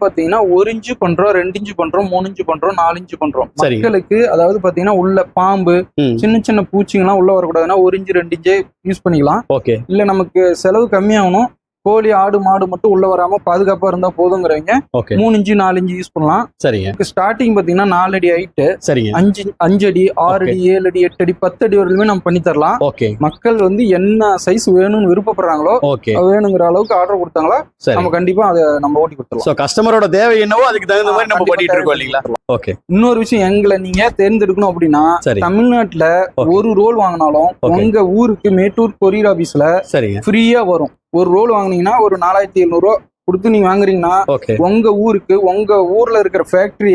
பாத்தீங்கன்னா ஒரு இன்ச்சு பண்றோம் ரெண்டு இன்ச்சு பண்றோம் மூணு இன்ச்சு பண்றோம் நாலு இன்ச்சு பண்றோம். மக்களுக்கு அதாவது பாத்தீங்கன்னா உள்ள பாம்பு. சின்ன சின்ன பூச்சிங்கெல்லாம் உள்ள வரக்கூடாதுன்னா ஒரு இன்ச்சு ரெண்டு இன்ச்சே யூஸ் பண்ணிக்கலாம் ஓகே இல்ல நமக்கு செலவு கம்மியாகணும் கோழி ஆடு மாடு மட்டும் உள்ள வராம பாதுகாப்பா இருந்தா போதுங்கிறவங்க மூணு இன்ச்சு நாலு இன்ச்சு யூஸ் பண்ணலாம். சரிங்க. ஸ்டார்டிங் பாத்தீங்கன்னா நாலு அடி ஹைட்டு சரிங்க. அஞ்சு அஞ்சு அடி ஆறு அடி ஏழு அடி எட்டு அடி பத்து அடி வரையிலுமே நம்ம பண்ணி தரலாம். ஓகே மக்கள் வந்து என்ன சைஸ் வேணும்னு விருப்பப்படுறாங்களோ ஓகே வேணுங்கிற அளவுக்கு ஆர்டர் கொடுத்தாங்களா நம்ம கண்டிப்பா அதை நம்ம ஓட்டி கொடுத்துடலாம். சோ கஸ்டமரோட தேவை என்னவோ அதுக்கு தகுந்த மாதிரி நம்ம பண்ணிட்டு இருக்கோம் இல்லைங்களா? ஓகே இன்னொரு விஷயம் எங்களை நீங்க தேர்ந்தெடுக்கணும் அப்படின்னா தமிழ்நாட்டுல. ஒரு ரோல் வாங்கினாலும். உங்க ஊருக்கு மேட்டூர் கொரியர் ஆபீஸ்ல சரிங்க ஃப்ரீயா வரும் ஒரு ரோல் வாங்குனீங்கன்னா ஒரு நாலாயிரத்தி எழுநூறு ரூபா கொடுத்து நீங்க வாங்குறீங்கன்னா உங்க ஊருக்கு உங்க ஊர்ல இருக்கிற ஃபேக்டரி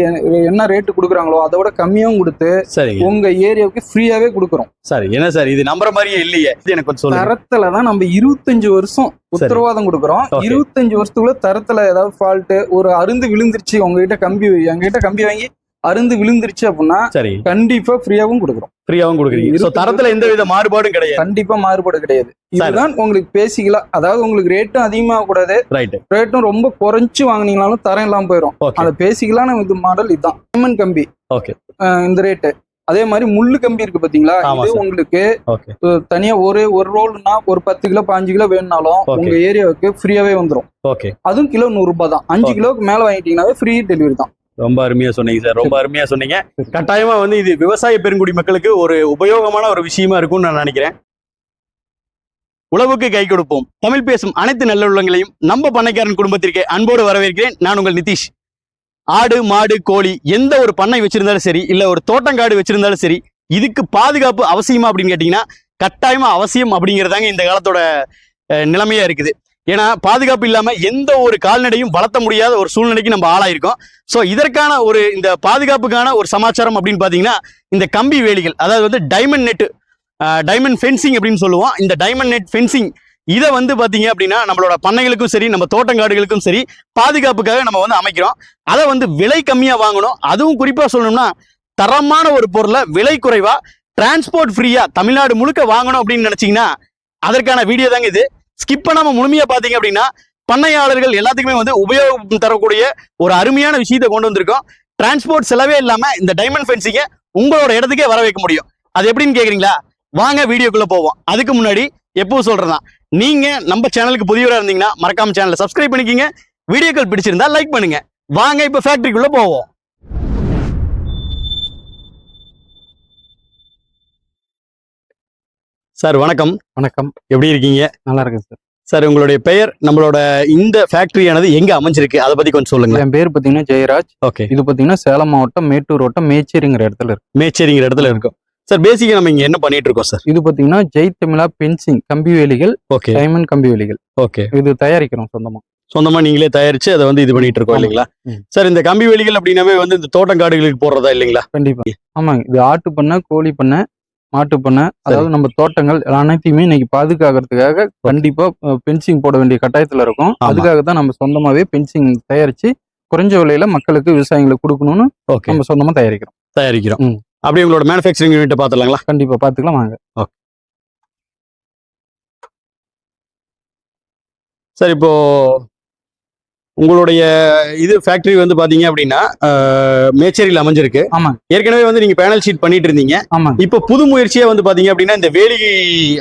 என்ன ரேட்டு கொடுக்குறாங்களோ அதோட கம்மியாவும் கொடுத்து உங்க ஏரியாவுக்கு ஃப்ரீயாவே கொடுக்குறோம். சரி என்ன சார் இது நம்புற மாதிரியே இல்லையே? இது எனக்கு கொஞ்சம் தரத்துல தான் நம்ம இருபத்தஞ்சு வருஷம் உத்தரவாதம் கொடுக்குறோம். இருபத்தஞ்சு வருஷத்துக்குள்ள தரத்துல ஏதாவது ஃபால்ட் ஒரு அருந்து விழுந்துருச்சு உங்ககிட்ட கம்பி எங்ககிட்ட கம்பி வாங்கி அருந்து விழுந்துருச்சு அப்படின்னா சரி. கண்டிப்பா ஃப்ரீயாவும் கொடுக்குறோம். ஃப்ரீயாவும் கொடுக்குறீங்க. இருக்கு. தரத்துல எந்த வித மாறுபாடும் கிடையாது. கண்டிப்பா மாறுபாடு கிடையாது. இதுதான் உங்களுக்கு பேசிக்கலாம். அதாவது உங்களுக்கு ரேட்டும் அதிகமாக கூடாது. ரைட் ரேட்டும் ரொம்ப குறைச்சு வாங்குனீங்கனாலும் தரம் இல்லாம போயிடும் ஓகே அந்த பேசிக்கலான இது மாடல் இதுதான். டைமண்ட் கம்பி. அஹ் இந்த ரேட்டு அதே மாதிரி முள்ளு கம்பி இருக்கு பாத்தீங்களா? இது. உங்களுக்கு ஓகே தனியா ஒரு ஒரு ரோல்னா ஒரு பத்து கிலோ பாஞ்சு கிலோ வேணும்னாலும். உங்க ஏரியாவுக்கு ஃப்ரீயாவே வந்துரும். ஓகே அதுவும் கிலோ நூறு ரூபாய் தான். அஞ்சு. கிலோக்கு மேல வாங்கிட்டீங்கன்னாவே ஃப்ரீ டெலிவரி தான். ரொம்ப அருமையா சொன்னீங்க சார். ரொம்ப அருமையா சொன்னீங்க. கட்டாயமா வந்து இது விவசாய பெருங்குடி மக்களுக்கு ஒரு உபயோகமான ஒரு விஷயமா இருக்கும்னு நான் நினைக்கிறேன். உழவுக்கு கை கொடுப்போம். தமிழ் பேசும் அனைத்து நல்லுள்ளங்களையும் நம்ம பண்ணைக்காரன் குடும்பத்திற்கு அன்போடு வரவேற்கிறேன். நான் உங்கள் நிதிஷ். ஆடு மாடு கோழி எந்த ஒரு பண்ணை வச்சிருந்தாலும் சரி இல்ல ஒரு தோட்டங்காடு வச்சிருந்தாலும் சரி இதுக்கு பாதுகாப்பு அவசியமா அப்படின்னு கேட்டீங்கன்னா கட்டாயமா அவசியம் அப்படிங்கிறதாங்க இந்த காலத்தோட நிலைமையா இருக்குது. ஏன்னா பாதுகாப்பு இல்லாமல் எந்த ஒரு கால்நடையும் வளர்த்த முடியாத ஒரு சூழ்நிலைக்கு நம்ம ஆளாயிருக்கோம். ஸோ இதற்கான ஒரு இந்த பாதுகாப்புக்கான ஒரு சமாச்சாரம் அப்படின்னு பார்த்தீங்கன்னா இந்த கம்பி வேலிகள் அதாவது வந்து டைமண்ட் நெட் டைமண்ட் ஃபென்சிங் அப்படின்னு சொல்லுவோம். இந்த டைமண்ட் நெட் ஃபென்சிங் இதை வந்து பார்த்தீங்க அப்படின்னா நம்மளோட பண்ணைகளுக்கும் சரி நம்ம தோட்டங்காடுகளுக்கும் சரி பாதுகாப்புக்காக நம்ம வந்து அமைக்கிறோம். அதை வந்து விலை கம்மியாக வாங்கணும். அதுவும் குறிப்பாக சொல்லணும்னா தரமான ஒரு பொருளை விலை குறைவா டிரான்ஸ்போர்ட் ஃப்ரீயாக தமிழ்நாடு முழுக்க வாங்கணும் அப்படின்னு நினைச்சீங்கன்னா அதற்கான வீடியோ தாங்க இது. ஸ்கிப் பண்ணாம முழுமையா பாத்தீங்க அப்படின்னா பண்ணையாளர்கள் எல்லாத்துக்குமே வந்து உபயோகம் தரக்கூடிய ஒரு அருமையான விஷயத்தை கொண்டு வந்திருக்கோம். டிரான்ஸ்போர்ட் செலவே இல்லாம இந்த டைமண்ட் ஃபென்சிங்க உங்களோட இடத்துக்கே வர வைக்க முடியும். அது எப்படின்னு கேக்குறீங்களா? வாங்க வீடியோக்குள்ள போவோம். அதுக்கு முன்னாடி எப்பவும் சொல்றதான் நீங்க நம்ம சேனலுக்கு புதியவராக இருந்தீங்கன்னா மறக்காம சேனலை சப்ஸ்கிரைப் பண்ணிக்கிங்க. வீடியோக்கள் பிடிச்சிருந்தா லைக் பண்ணுங்க. வாங்க இப்ப ஃபேக்டரிக்குள்ள போவோம். சார் வணக்கம். வணக்கம். எப்படி இருக்கீங்க? நல்லா இருக்கு சார். சார் உங்களுடைய பெயர் நம்மளோட இந்த ஃபேக்டரியானது எங்க அமைஞ்சிருக்கு? அதை பத்தி கொஞ்சம் சொல்லுங்க என் பேர் பாத்தீங்கன்னா ஜெயராஜ். ஓகே. இது பாத்தீங்கன்னா சேலம் மாவட்டம் மேட்டூர் வட்டம் மேச்சேரிங்கிற இடத்துல இருக்கு. மேச்சேரிங்கிற இடத்துல இருக்கும். சார் பேசிக்கா நம்ம இங்க என்ன பண்ணிட்டு இருக்கோம் சார்? இது பாத்தீங்கன்னா ஜெய் தமிழா பென்சிங் கம்பி வேலிகள் ஓகே. டைமண்ட் கம்பி வேலிகள். ஓகே. இது தயாரிக்கிறோம் சொந்தமா. சொந்தமா நீங்களே தயாரிச்சு அதை வந்து இது பண்ணிட்டு இருக்கோம். இல்லைங்களா. சார் இந்த கம்பி வேலிகள் அப்படின்னாவே வந்து இந்த தோட்டங்காடுகளுக்கு போடுறதா இல்லைங்களா? கண்டிப்பா. ஆமாங்க இது ஆட்டு பண்ணை கோழி பண்ணை மாட்டு பண்ணை அதாவது நம்ம தோட்டங்கள் அனைத்தையுமே இன்னைக்கு பாதுகாக்கிறதுக்காக கண்டிப்பா பென்சிங் போட வேண்டிய கட்டாயத்துல இருக்கும். அதுக்காக தான் நம்ம சொந்தமாவே பென்சிங் தயாரிச்சு குறைஞ்ச விலையில மக்களுக்கு விவசாயிகளுக்கு கொடுக்கணும்னு ஓகே. நம்ம சொந்தமா தயாரிக்கிறோம். தயாரிக்கிறோம். அப்படியே உங்களோட மேனுஃபேக்சரிங் யூனிட் பாத்துலாங்களா கண்டிப்பா பாத்துக்கலாம் வாங்க. சார் இப்போ உங்களுடைய இது ஃபேக்டரி வந்து பாத்தீங்க அப்படின்னா மேச்சேரியில் அமைஞ்சிருக்கு. ஆமாங்க ஏற்கனவே வந்து நீங்க பேனல் ஷீட் பண்ணிட்டு இருந்தீங்க. ஆமாங்க இப்போ புது முயற்சியா வந்து பாத்தீங்க அப்படின்னா இந்த வேலி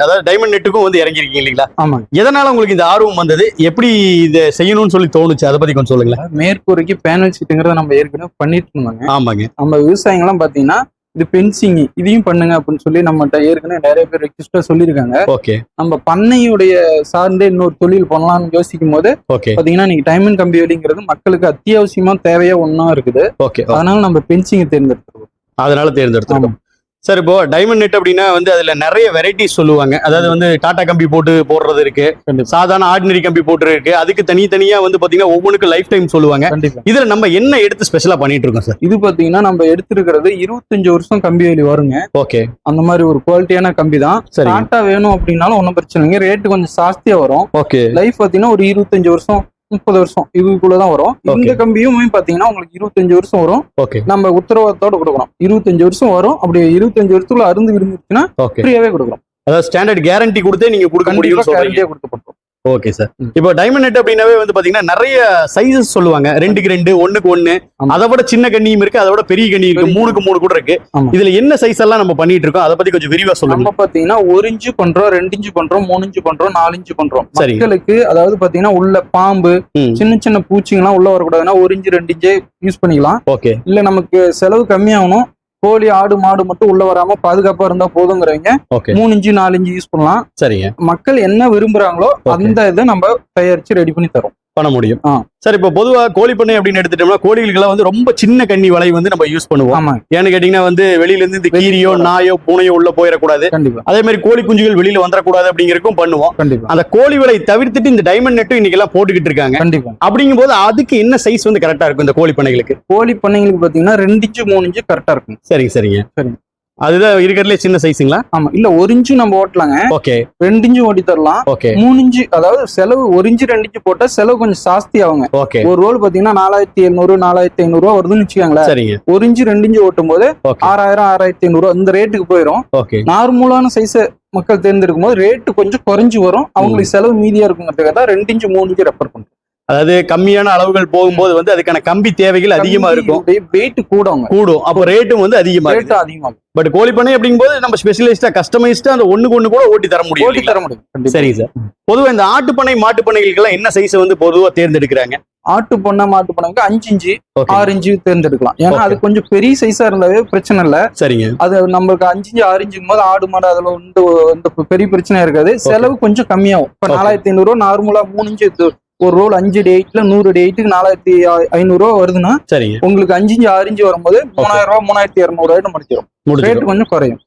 அதாவது டைமண்ட் நெட்டுக்கும் வந்து இறங்கிருக்கீங்க இல்லைங்களா? ஆமாங்க எதனால உங்களுக்கு இந்த ஆர்வம் வந்தது? எப்படி இதை செய்யணும்னு சொல்லி தோணுச்சு? அதை பத்தி கொஞ்சம் சொல்லுங்களேன். மேற்கூரைக்கு பேனல் ஷீட்டுங்கிறத நம்ம ஏற்கனவே பண்ணிட்டு இருந்தாங்க. ஆமாங்க. நம்ம விவசாயிங்கெல்லாம் பாத்தீங்கன்னா இது பென்சிங் இதையும் பண்ணுங்க அப்படின்னு சொல்லி நம்மகிட்ட ஏற்கனவே நிறைய பேர் ரெக்வஸ்டா சொல்லியிருக்காங்க. ஓகே நம்ம பண்ணையுடைய சார்ந்தே இன்னொரு தொழில் பண்ணலாம்னு யோசிக்கும் போது பாத்தீங்கன்னா இன்னைக்கு டைமண்ட் கம்பி வேலிங்கிறது மக்களுக்கு அத்தியாவசியமா தேவையா ஒண்ணா இருக்குது. ஓகே அதனால நம்ம பென்சிங் தேர்ந்தெடுத்துருவோம். அதனால தேர்ந்தெடுத்தோம் சார் இப்போ டைமண்ட் நெட் அப்படின்னா வந்து அதுல நிறைய வெரைட்டிஸ் சொல்லுவாங்க. அதாவது வந்து டாடா கம்பி போட்டு போடுறது இருக்கு. சாதாரண ஆர்டினரி கம்பி போட்டு இருக்கு. அதுக்கு தனித்தனியா வந்து பாத்தீங்கன்னா ஒவ்வொன்றுக்கு லைஃப் டைம் சொல்லுவாங்க இதுல நம்ம என்ன எடுத்து ஸ்பெஷலா பண்ணிட்டு இருக்கோம் சார்? இது பாத்தீங்கன்னா நம்ம எடுத்திருக்கிறது இருபத்தஞ்சு வருஷம் கம்பி வேலி வருங்க. ஓகே. அந்த மாதிரி ஒரு குவாலிட்டியான கம்பி தான். சரி டாட்டா வேணும் அப்படின்னாலும் ஒன்றும் பிரச்சனை இல்லைங்க. ரேட்டு கொஞ்சம் ஜாஸ்தியா வரும். ஓகே. லைஃப் பாத்தீங்கன்னா ஒரு இருபத்தஞ்சு வருஷம் முப்பது வருஷம் இதுக்குள்ளதான் வரும். இந்த கம்பியும் பாத்தீங்கன்னா உங்களுக்கு இருபத்தஞ்சு வருஷம் வரும். நம்ம உத்தரவாதத்தோட கொடுக்கணும். இருபத்தஞ்சு வருஷம் வரும். அப்படி இருபத்தஞ்சு வருஷத்துல அருந்து விழுந்துச்சுன்னா ஓகே ஃப்ரீயாவே கொடுக்குறோம் அதாவது ஸ்டாண்டர்ட் கேரண்டி கொடுத்தே நீங்க கொடுக்க சொல்றீங்க. கேரண்டியா கொடுத்து கொடுப்போம் ஓகே சார். இப்போ டைமண்ட் நெட் அப்படின்னாவே வந்து பாத்தீங்கன்னா நிறைய சைஸஸ் சொல்லுவாங்க ரெண்டுக்கு ரெண்டு ஒண்ணுக்கு ஒண்ணு. அதை விட சின்ன கண்ணியும் இருக்கு அதை விட பெரிய கண்ணி இருக்கு மூணுக்கு மூணு கூட இருக்கு. இதுல என்ன சைஸ் எல்லாம் நம்ம பண்ணிட்டு இருக்கோம் அதை பத்தி கொஞ்சம் விரிவா சொல்லுங்க நம்ம பாத்தீங்கன்னா ஒரு இன்ச்சு பண்றோம் ரெண்டு இன்ச்சு பண்றோம் மூணு இன்ச்சு பண்றோம் நாலு இன்ச்சு பண்றோம். மக்களுக்கு அதாவது பாத்தீங்கன்னா உள்ள பாம்பு. சின்ன சின்ன பூச்சிங்கெல்லாம் உள்ள வரக்கூடாதுன்னா ஒரு இன்ச்சு ரெண்டு இன்ச்சே யூஸ் பண்ணிக்கலாம் ஓகே இல்ல நமக்கு செலவு கம்மியாகணும் கோழி ஆடு மாடு மட்டும் உள்ள வராம பாதுகாப்பா இருந்தா போதுங்கிறவங்க மூணு இன்ச்சு நாலு இன்ச்சு யூஸ் பண்ணலாம். சரிங்க. மக்கள் என்ன விரும்புறாங்களோ. அந்த இதை நம்ம தயாரிச்சு ரெடி பண்ணி தரோம். பண்ண முடியும். சார் இப்போ பொதுவா கோழி பண்ணை அப்படின்னு எடுத்துட்டோம்னா கோழிகளுக்கெல்லாம் வந்து ரொம்ப சின்ன கண்ணி வலை வந்து நம்ம யூஸ் பண்ணுவோம். ஏன்னு கேட்டீங்கன்னா வந்து வெளியில இருந்து இந்த கீரியோ நாயோ பூனையோ உள்ள போயிடக்கூடாது. அதே மாதிரி கோழி குஞ்சுகள் வெளியில வந்துடக்கூடாது அப்படிங்கறதுக்கும் பண்ணுவோம். அந்த கோழி வலை தவிர்த்துட்டு இந்த டைமண்ட் நெட்டும் இன்னைக்கு எல்லாம் போட்டுக்கிட்டு இருக்காங்க. கண்டிப்பா. அப்படிங்கும் போது அதுக்கு என்ன சைஸ் வந்து கரெக்டா இருக்கும் இந்த கோழி பண்ணைகளுக்கு? கோழி பண்ணைங்களுக்கு பாத்தீங்கன்னா ரெண்டு இன்ச்சு மூணு இன்ச்சு கரெக்டா இருக்கும். சரிங்க சரிங்க. சரிங்க. அதுதான் இருக்கிறதுலே சின்ன சைஸுங்களா ஆமா. இல்ல ஒரு இன்ச்சு நம்ம ஓட்டலாங்க. ஓகே. ரெண்டு இன்ச்சு ஓட்டி தரலாம். ஓகே. மூணு இன்ச்சு அதாவது செலவு ஒரு இன்ச்சு ரெண்டு இன்ச்சு போட்டா செலவு கொஞ்சம் ஜாஸ்தி ஆகுங்க. ஓகே. ஒரு ரோல் பாத்தீங்கன்னா நாலாயிரத்தி எழுநூறு நாலாயிரத்தி ஐநூறு ரூபா வருதுன்னு வச்சுக்கோங்களேன். சரிங்க. ஒரு இன்ச்சு ரெண்டு இன்ச்சு ஓட்டும் போது ஆறாயிரம் ஆறாயிரத்தி ஐநூறு இந்த ரேட்டுக்கு போயிடும் ஓகே. நார்மலான சைஸ் மக்கள் தேர்ந்தெடுக்கும் போது ரேட்டு கொஞ்சம் குறைஞ்சு வரும். அவங்களுக்கு செலவு மீதியா இருக்குங்கிறதுக்காக தான் ரெண்டு இன்ச்சு மூணு இன்ச்சு ரெஃபர் பண்றோம். அதாவது கம்மியான அளவுகள் போகும்போது வந்து அதுக்கான கம்பி தேவைகள் அதிகமா இருக்கும். வெயிட் கூடவங்க கூடும். அப்போ ரேட்டும் வந்து அதிகமா இருக்கும் ரேட்டு அதிகமாகும் பட் கோழி பண்ணை அப்படிங்கும்போது நம்ம ஸ்பெஷலிஸ்டா கஸ்டமைஸ்டா அந்த ஒண்ணுக்கு ஒண்ணு கூட ஓட்டி தர முடியும் ஓட்டி? தர முடியும். சரிங்க சார். பொதுவா இந்த ஆட்டு பண்ணை மாட்டு பண்ணைகளுக்கெல்லாம் என்ன சைஸ் வந்து பொதுவா தேர்ந்தெடுக்கிறாங்க? ஆட்டு பண்ண மாட்டு பண்ணக்கு அஞ்சு ஓகே. ஆறு இன்ச்சு தேர்ந்தெடுக்கலாம். ஏன்னா. அது கொஞ்சம் பெரிய சைஸா இருந்தாவே பிரச்சனை இல்ல. சரிங்க. அது நம்மளுக்கு அஞ்சு இன்ச்சு ஆறு இன்ச்சுக்கும் போது ஆடு மாடு அதுல வந்து பெரிய பிரச்சனை இருக்காது. செலவு கொஞ்சம் கம்மியாகும். இப்ப. நாலாயிரத்தி ஐநூறு ரூபா நார்மலா மூணு இது ஒரு ரோல் அஞ்சு டேட்ல நூறு டேட்டுக்கு நாலாயிரத்தி ஐநூறு ரூபா வருதுன்னா சரிங்க. உங்களுக்கு அஞ்சு இன்ச்சு வரும்போது மூணாயிரம் ரூபா மூணாயிரத்தி இரநூறு ரூபாய் முடிச்சிடும் ரேட் கொஞ்சம் குறையும்.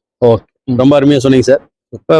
ரொம்ப அருமையா சொன்னீங்க சார்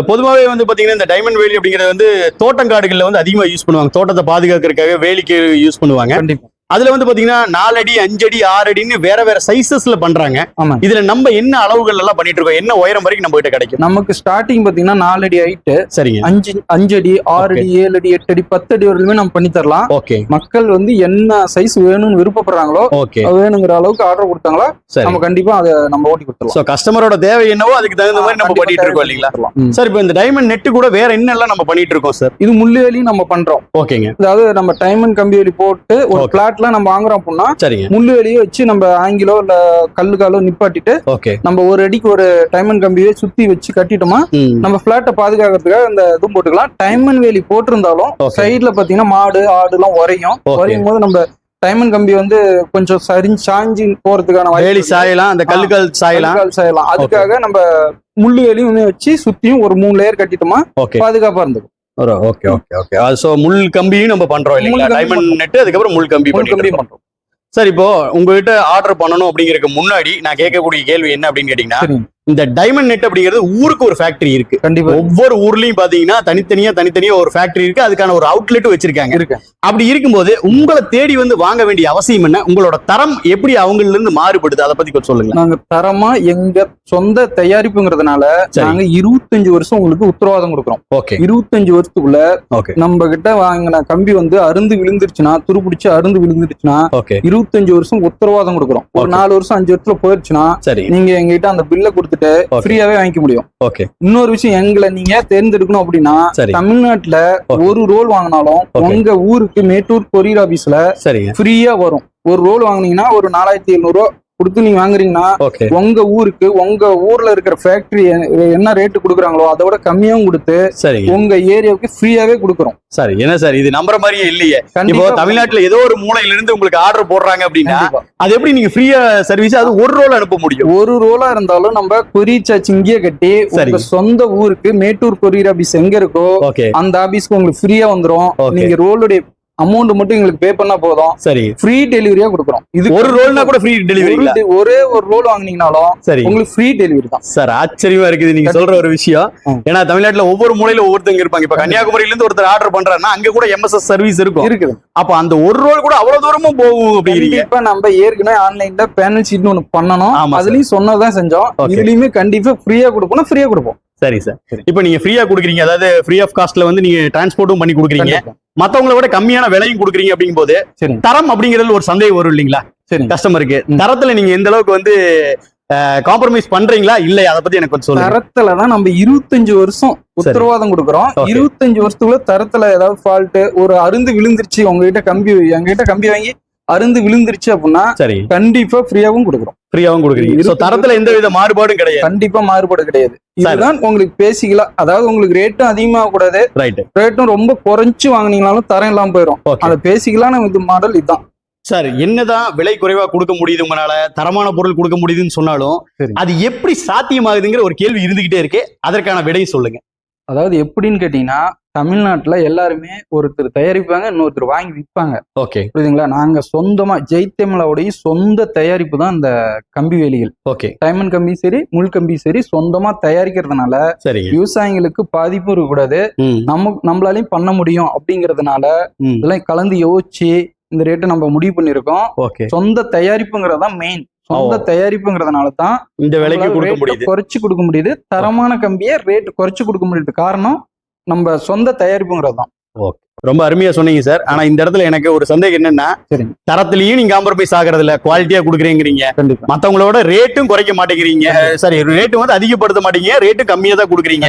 பொதுவாகவே வந்து பாத்தீங்கன்னா இந்த டைமண்ட் வேலி அப்படிங்கறது வந்து தோட்டங்காடுகள்ல வந்து அதிகமா யூஸ் பண்ணுவாங்க. தோட்டத்தை பாதுகாக்கிறதுக்காக வேலிக்கு யூஸ் பண்ணுவாங்க. கண்டிப்பா. அதுல வந்து பாத்தீங்கன்னா நாலு அடி அஞ்சு அடி ஆறு அடின்னு வேற வேற சைசஸ்ல பண்றாங்க. ஆமா. இதுல நம்ம என்ன அளவுகள் எல்லாம் பண்ணிட்டு இருக்கோம் என்ன உயரம் வரைக்கும் நம்ம கிட்ட கிடைக்கும்? நமக்கு ஸ்டார்டிங் பாத்தீங்கன்னா நாலு அடி ஹைட்டு சரிங்க. அஞ்சு அஞ்சு அடி ஆறு அடி ஏழு அடி எட்டு அடி பத்து அடி வரையிலுமே நம்ம பண்ணி தரலாம். ஓகே மக்கள் வந்து என்ன சைஸ் வேணும்னு விருப்பப்படுறாங்களோ ஓகே வேணுங்கிற அளவுக்கு ஆர்டர் கொடுத்தாங்களோ சரி. நம்ம கண்டிப்பா அதை நம்ம ஓட்டி கொடுத்துடலாம். சோ கஸ்டமரோட தேவை என்னவோ அதுக்கு தகுந்த மாதிரி நம்ம பண்ணிட்டு இருக்கோம் இல்லைங்களா. சார் இப்போ இந்த டைமண்ட் நெட் கூட வேற என்னெல்லாம் நம்ம பண்ணிட்டு இருக்கோம் சார் இது முள்ளுவேலியும் நம்ம பண்றோம். ஓகேங்க அதாவது நம்ம டைமண்ட் கம்பி வேலி போட்டு ஒரு Okay. பிளாட்ல நம்ம வாங்குறோம் அப்படின்னா சரிங்க. முள்ளுவேலியை வச்சு நம்ம ஆங்கிலோ இல்ல கல்லு காலோ நிப்பாட்டிட்டு ஓகே. நம்ம ஒரு அடிக்கு ஒரு டைமண்ட் கம்பியை சுத்தி வச்சு கட்டிட்டோமா நம்ம பிளாட்டை பாதுகாக்கிறதுக்காக இந்த இதுவும் போட்டுக்கலாம். டைமண்ட் வேலி போட்டிருந்தாலும். சைடுல பாத்தீங்கன்னா மாடு ஆடு எல்லாம் உரையும். உரையும் போது நம்ம டைமண்ட் கம்பி வந்து கொஞ்சம் சரிஞ்சு சாஞ்சு போறதுக்கான வேலி. சாயலாம் அந்த கல்லுகள் சாயலாம். சாயலாம். அதுக்காக நம்ம முள்ளு வேலியும் வச்சு சுத்தியும் ஒரு மூணு லேயர் கட்டிட்டோமா பாதுகாப்பா ஓகே ஓகே ஓகே சோ முள் கம்பியும் நம்ம பண்றோம் இல்லைங்களா? டைமண்ட். நெட் அதுக்கப்புறம் முள் கம்பி கம்பி. பண்றோம். சார் இப்போ உங்ககிட்ட ஆர்டர் பண்ணணும் அப்படிங்கறதுக்கு முன்னாடி நான் கேட்கக்கூடிய கேள்வி என்ன அப்படின்னு கேட்டீங்கன்னா இந்த டைமண்ட் நெட் அப்படிங்கிறது ஊருக்கு ஒரு ஃபேக்டரி இருக்கு. கண்டிப்பா. ஒவ்வொரு ஊர்லயும் பாத்தீங்கன்னா தனித்தனியா தனித்தனியா ஒரு ஃபேக்டரி இருக்கு. அதுக்கான ஒரு அவுட்லெட்டும் வச்சிருக்காங்க. இருக்கு. அப்படி இருக்கும்போது உங்களை தேடி வந்து வாங்க வேண்டிய அவசியம் என்ன? உங்களோட தரம் எப்படி அவங்கள்ல இருந்து மாறுபடுது? அதை பத்தி கொஞ்சம் சொல்லுங்க நாங்க தரமா எங்க சொந்த தயாரிப்புங்கிறதுனால. நாங்க இருபத்தஞ்சு வருஷம் உங்களுக்கு உத்தரவாதம் கொடுக்குறோம். ஓகே. இருபத்தஞ்சு வருஷத்துக்குள்ள ஓகே. நம்ம கிட்ட வாங்கின கம்பி வந்து அருந்து விழுந்துருச்சுன்னா துருப்பிடிச்சு அருந்து விழுந்துருச்சுன்னா ஓகே. இருபத்தஞ்சு வருஷம் உத்தரவாதம் கொடுக்குறோம். ஒரு. நாலு வருஷம் அஞ்சு வருஷத்துல போயிருச்சுன்னா சரி. நீங்க எங்ககிட்ட அந்த பில்லை கொடுத்துட்டு Okay. ஃப்ரீயாவே வாங்கிக்க முடியும் ஓகே இன்னொரு விஷயம் எங்களை நீங்க தேர்ந்தெடுக்கணும் அப்படின்னா சரி தமிழ்நாட்டுல. ஒரு ரோல் வாங்கினாலும். உங்க ஊருக்கு மேட்டூர் கொரியர் ஆபீஸ்ல சரிங்க ஃப்ரீயா வரும் ஒரு ரோல் வாங்குனீங்கன்னா ஒரு நாலாயிரத்தி எழுநூறு கொடுத்து நீங்க வாங்குறீங்கன்னா உங்க ஊருக்கு உங்க ஊர்ல இருக்கிற ஃபேக்டரி என்ன ரேட்டு கொடுக்குறாங்களோ அதை விட கம்மியாவும் கொடுத்து சரிங்க. உங்க ஏரியாவுக்கு ஃப்ரீயாவே கொடுக்குறோம். சரி என்ன சார் இது நம்புற மாதிரியே இல்லையே. இப்போ தமிழ்நாட்டுல ஏதோ ஒரு மூலையில இருந்து உங்களுக்கு ஆர்டர் போடுறாங்க அப்படின்னா. அது எப்படி நீங்க ஃப்ரீயா சர்வீஸ் அது ஒரு ரோல் அனுப்ப முடியும்? ஒரு ரோலா இருந்தாலும் நம்ம கொரியர் சார்ஜ் இங்கேயே கட்டி சரி. உங்க சொந்த ஊருக்கு மேட்டூர் கொரியர் ஆபீஸ் எங்க இருக்கோ அந்த ஆபீஸ்க்கு உங்களுக்கு ஃப்ரீயா வந்துரும். நீங்க ரோலுடைய அமௌண்ட் மட்டும் எங்களுக்கு பே பண்ணா போதும். சரி. ஃப்ரீ டெலிவரியா கொடுக்குறோம். இது ஒரு ரோல்னா கூட ஃப்ரீ டெலிவரிங்களா ஒரு- ஒரே ரோல் வாங்குனீங்கனாலும் சரி. உங்களுக்கு ஃப்ரீ டெலிவரி தான். சார் ஆச்சரியமா இருக்குது நீங்க சொல்ற ஒரு விஷயம். ஏன்னா தமிழ்நாட்டுல ஒவ்வொரு மூலையில ஒவ்வொருத்தங்க இருப்பாங்க. இப்ப கன்னியாகுமரியில இருந்து ஒருத்தர் ஆர்டர் பண்றாருன்னா அங்க கூட எம்எஸ்எஸ் சர்வீஸ் இருக்கும். இருக்குது. அப்ப அந்த ஒரு ரோல் கூட அவ்வளவு தூரமும் போகும் அப்படிங்கிறீங்க. கண்டிப்பா நம்ம ஏற்கனவே ஆன்லைன்ல பேனல் ஷீட்னு ஒண்ணு பண்ணணும். அதுலயும் சொன்னதான் செஞ்சோம். இதுலயுமே கண்டிப்பா ஃப்ரீயா கொடுப்போம் ஃப்ரீயா கொடுப்போம். சரி சார். இப்போ நீங்க ஃப்ரீயா கொடுக்குறீங்க. அதாவது ஃப்ரீ ஆஃப் காஸ்ட்ல வந்து நீங்க டிரான்ஸ்போர்ட்டும் பண்ணி கொடுக்குறீங்க. மத்தவங்கள விட கம்மியான விலையும் கொடுக்குறீங்க அப்படிங்கும் போது தரம் அப்படிங்கிறதுல ஒரு சந்தேகம் வரும் இல்லைங்களா? சரி. கஸ்டமருக்கு. தரத்துல நீங்க எந்த அளவுக்கு வந்து காம்ப்ரமைஸ் பண்றீங்களா? இல்லையா? அதை பத்தி எனக்கு கொஞ்சம் சொல்லுங்க. தரத்துல தான் நம்ம இருபத்தஞ்சு வருஷம் உத்தரவாதம் கொடுக்குறோம். இருபத்தஞ்சு வருஷத்துக்குள்ள தரத்துல ஏதாவது ஃபால்ட் ஒரு அருந்து விழுந்துருச்சு உங்ககிட்ட கம்பி எங்ககிட்ட கம்பி வாங்கி அருந்து விழுந்துருச்சு அப்படின்னா சரி. கண்டிப்பா ஃப்ரீயாவும் கொடுக்குறோம். ஃப்ரீயாவும் கொடுக்குறீங்க. இருக்கு. தரத்துல எந்த வித மாறுபாடும் கிடையாது. கண்டிப்பா மாறுபாடு கிடையாது. இதுதான் உங்களுக்கு பேசிக்கலாம் அதாவது உங்களுக்கு ரேட்டும் அதிகமாக கூடாது ரைட் ரேட்டும் ரொம்ப குறைச்சு வாங்குனீங்கனாலும் தரம் இல்லாம போயிடும் ஓகே அந்த பேசிக்கலான இது மாடல் இதுதான். சார் என்னதான் விலை குறைவா கொடுக்க முடியுது உங்களால தரமான பொருள் கொடுக்க முடியுதுன்னு சொன்னாலும். அது எப்படி சாத்தியமாகுதுங்கிற ஒரு கேள்வி இருந்துகிட்டே இருக்கு. அதற்கான விடையை சொல்லுங்க. அதாவது எப்படின்னு கேட்டீங்கன்னா தமிழ்நாட்டுல எல்லாருமே ஒருத்தர் தயாரிப்பாங்க இன்னொருத்தர் வாங்கி விற்பாங்க ஓகே. புரியுதுங்களா? நாங்க சொந்தமா ஜெய்தமிழாவுடைய சொந்த தயாரிப்பு தான் இந்த கம்பி வேலிகள். ஓகே. டைமண்ட் கம்பி சரி முள் கம்பி சரி சொந்தமா தயாரிக்கிறதுனால சரிங்க. விவசாயிகளுக்கு பாதிப்பும் இருக்கக்கூடாது. நம்ம நம்மளாலையும் பண்ண முடியும் அப்படிங்கறதுனால. இதெல்லாம் கலந்து யோசிச்சு இந்த ரேட்டை நம்ம முடிவு பண்ணியிருக்கோம். ஓகே. சொந்த தயாரிப்புங்கிறது தான் மெயின் சொந்த. தயாரிப்புங்கிறதுனால தான் இந்த விலைக்கு கொடுக்க முடியுது. குறைச்சு கொடுக்க முடியுது. தரமான கம்பியை ரேட் குறைச்சு கொடுக்க முடியுது. காரணம் நம்ம சொந்த தயாரிப்புங்கிறது தான். ரொம்ப அருமையா சொன்னீங்க சார். ஆனா இந்த இடத்துல எனக்கு ஒரு சந்தேகம் என்னன்னா. தரத்திலயும் நீங்க காம்ப்ரமைஸ் ஆகுறது இல்ல குவாலிட்டியா கொடுக்குறீங்கிறீங்க. மத்தவங்களோட ரேட்டும் குறைக்க மாட்டேங்கிறீங்க. சாரி ரேட்டும் வந்து அதிகப்படுத்த மாட்டீங்க ரேட்டும் கம்மியா தான் கொடுக்குறீங்க.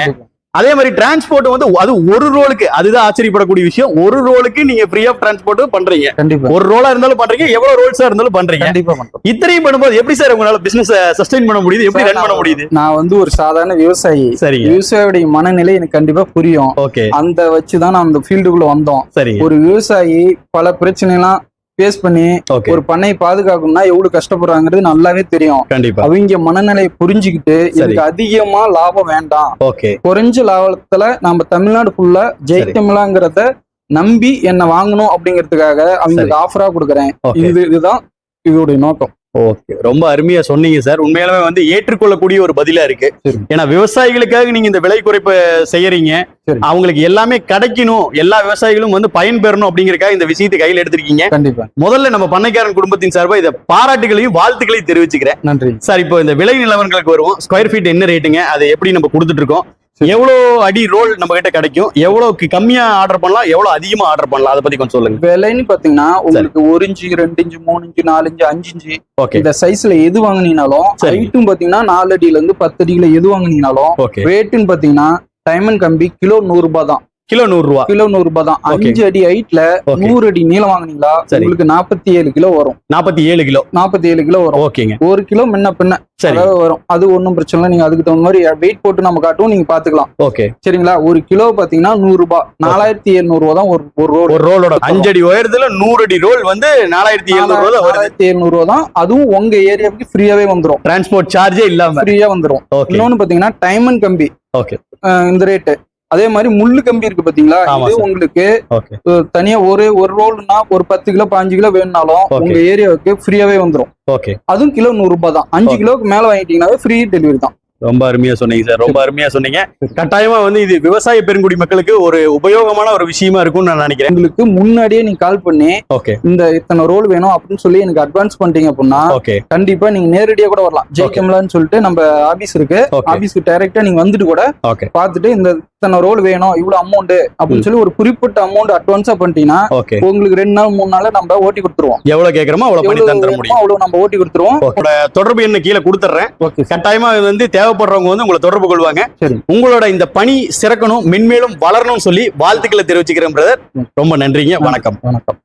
அதே மாதிரி டிரான்ஸ்போர்ட் வந்து அது ஒரு ரோலுக்கு அதுதான் ஆச்சரியப்படக்கூடிய விஷயம். ஒரு ரோலுக்கு நீங்க ஃப்ரீ ஆஃப் டிரான்ஸ்போர்ட் பண்றீங்க. கண்டிப்பா. ஒரு ரோலா இருந்தாலும் பண்றீங்க எவ்வளவு ரோல்ஸா இருந்தாலும் பண்றீங்க. கண்டிப்பா இத்தனையும் பண்ணும்போது எப்படி சார் உங்களால பிசினஸ் சஸ்டைன் பண்ண முடியுது? எப்படி ரன் பண்ண முடியுது? நான் வந்து ஒரு சாதாரண விவசாயி. சரிங்க. விவசாயியுடைய மனநிலை எனக்கு கண்டிப்பா புரியும். ஓகே. அந்த வச்சுதான் நான் அந்த ஃபீல்டுக்குள்ள வந்தோம். சரிங்க. ஒரு விவசாயி பல பிரச்சனை எல்லாம் ஃபேஸ் பண்ணி ஒரு பண்ணையை பாதுகாக்கணும்னா எவ்வளவு கஷ்டப்படுறாங்கிறது நல்லாவே தெரியும். கண்டிப்பா. அவங்க மனநிலையை புரிஞ்சுக்கிட்டு இதுக்கு அதிகமா லாபம் வேண்டாம். ஓகே குறைஞ்ச லாபத்துல நம்ம தமிழ்நாடு ஃபுல்லா ஜெயித்தமிழாங்கிறத நம்பி என்ன வாங்கணும் அப்படிங்கிறதுக்காக அவங்களுக்கு ஆஃபரா கொடுக்குறேன். இது இதுதான் இதோடைய நோக்கம். ஓகே. ரொம்ப அருமையா சொன்னீங்க சார். உண்மையாலுமே வந்து ஏற்றுக்கொள்ளக்கூடிய ஒரு பதிலா இருக்கு. ஏன்னா விவசாயிகளுக்காக நீங்க இந்த விலை குறைப்பு செய்யறீங்க. அவங்களுக்கு எல்லாமே கிடைக்கணும். எல்லா விவசாயிகளும் வந்து பயன்பெறணும் அப்படிங்கறக்காக இந்த விஷயத்தை கையில் எடுத்திருக்கீங்க. கண்டிப்பா. முதல்ல நம்ம பண்ணைக்காரன் குடும்பத்தின் சார்பா இதை பாராட்டுகளையும் வாழ்த்துக்களையும் தெரிவிச்சுக்கிறேன். நன்றி. சார் இப்போ இந்த விலை நிலவரங்களுக்கு வருவோம். ஸ்கொயர் ஃபீட் என்ன ரேட்டுங்க அதை எப்படி நம்ம கொடுத்துட்டு இருக்கோம். எவ்வளோ அடி ரோல் நம்ம கிட்ட கிடைக்கும்? எவ்வளவு கம்மியா ஆர்டர் பண்ணலாம்? எவ்வளவு அதிகமா ஆர்டர் பண்ணலாம்? அதை பத்தி கொஞ்சம் சொல்லுங்க. விலைன்னு பாத்தீங்கன்னா உங்களுக்கு ஒரு இன்ச்சு ரெண்டு இன்ச்சு மூணு இன்ச்சு நாலு இன்ச்சு அஞ்சு இன்ச்சு ஓகே. இந்த சைஸ்ல எது வாங்குனீங்கனாலும். ஹைட்டும் பாத்தீங்கன்னா நாலு அடியில இருந்து பத்து அடியில எது வாங்குனீங்கனாலும் ரேட்டுன்னு பாத்தீங்கன்னா டைமண்ட் கம்பி கிலோ நூறு ரூபாய் தான். கிலோ நூறு ரூபா. கிலோ நூறு ரூபாய் தான். அஞ்சு அடி ஹைட்ல நூறு அடி நீளம் வாங்குனீங்களா? சரி. உங்களுக்கு நாற்பத்தி ஏழு கிலோ வரும். நாற்பத்தி ஏழு கிலோ. நாற்பத்தி ஏழு கிலோ வரும். ஓகேங்க. ஒரு கிலோ முன்ன பின்ன சரி. அதாவது வரும். அது ஒன்றும் பிரச்சனை இல்லை. நீங்க அதுக்கு தகுந்த மாதிரி வெயிட் போட்டு நம்ம காட்டுவோம். நீங்க பாத்துக்கலாம். ஓகே சரிங்களா? ஒரு கிலோ பாத்தீங்கன்னா நூறு ரூபாய் நாலாயிரத்தி எழுநூறு ரூபா தான் ஒரு ஒரு ரோடு ஒரு ரோலோட அஞ்சு அடி உயரத்துல நூறு அடி ரோல் வந்து நாலாயிரத்தி எழுநூறு ரூபா நாலாயிரத்தி எழுநூறு ரூபா தான். அதுவும் உங்க ஏரியாவுக்கு ஃப்ரீயாவே வந்துரும். டிரான்ஸ்போர்ட் சார்ஜே இல்லாம. ஃப்ரீயா வந்துரும். ஓகே இன்னொன்னு பாத்தீங்கன்னா டைமண்ட் கம்பி. ஓகே இந்த ரேட்டு அதே மாதிரி முள்ளு கம்பி இருக்கு பாத்தீங்களா இது. உங்களுக்கு தனியா ஒரு ஒரு ரோல்னா ஒரு பத்து கிலோ பாஞ்சு கிலோ வேணும்னாலும். உங்க ஏரியாவுக்கு ஃப்ரீயாவே வந்துரும் ஓகே அதுவும் கிலோ நூறு ரூபாய் தான் அஞ்சு. கிலோக்கு மேல வாங்கிட்டீங்கன்னாவே ஃப்ரீ டெலிவரி தான் ரொம்ப அருமையா சொன்னீங்க சார். ரொம்ப அருமையா சொன்னீங்க. கட்டாயமா வந்து இது விவசாய பெருங்குடி மக்களுக்கு ஒரு உபயோகமான ஒரு விஷயமா இருக்கும்னு நான் நினைக்கிறேன். உங்களுக்கு முன்னாடியே நீங்க கால் பண்ணி ஓகே இந்த இத்தனை ரோல் வேணும் அப்படின்னு சொல்லி எனக்கு அட்வான்ஸ் பண்ணிட்டீங்க அப்படின்னா ஓகே கண்டிப்பா நீங்க நேரடியா கூட வரலாம். ஜெயிக்கம்லான்னு சொல்லிட்டு நம்ம ஆபீஸ் இருக்கு. ஆபீஸ்க்கு டைரக்டா நீங்க வந்துட்டு கூட ஓகே பார்த்துட்டு இந்த இத்தனை ரோல் வேணும் இவ்வளவு அமௌண்ட் அப்படின்னு சொல்லி ஒரு குறிப்பிட்ட அமௌண்ட் அட்வான்ஸா பண்ணிட்டீங்கன்னா உங்களுக்கு ரெண்டு நாள் மூணு நாள்ல நம்ம ஓட்டி கொடுத்துருவோம். எவ்வளவு கேக்குறோமோ அவ்வளவு பண்ணி தந்துட முடியும். அவ்வளவு நம்ம ஓட்டி கொடுத்துருவோம். தொடர்பு என்ன கீழே கொடுத்துட்றேன். ஓகே கட்டாயமா இது வந்து தேவைப்படுறவங்க வந்து உங்களை தொடர்பு கொள்வாங்க. உங்களோட இந்த பணி சிறக்கணும் மென்மேலும் வளரணும்னு சொல்லி வாழ்த்துக்களை தெரிவிச்சுக்கிறேன் பிரதர் ரொம்ப நன்றிங்க. வணக்கம். வணக்கம்.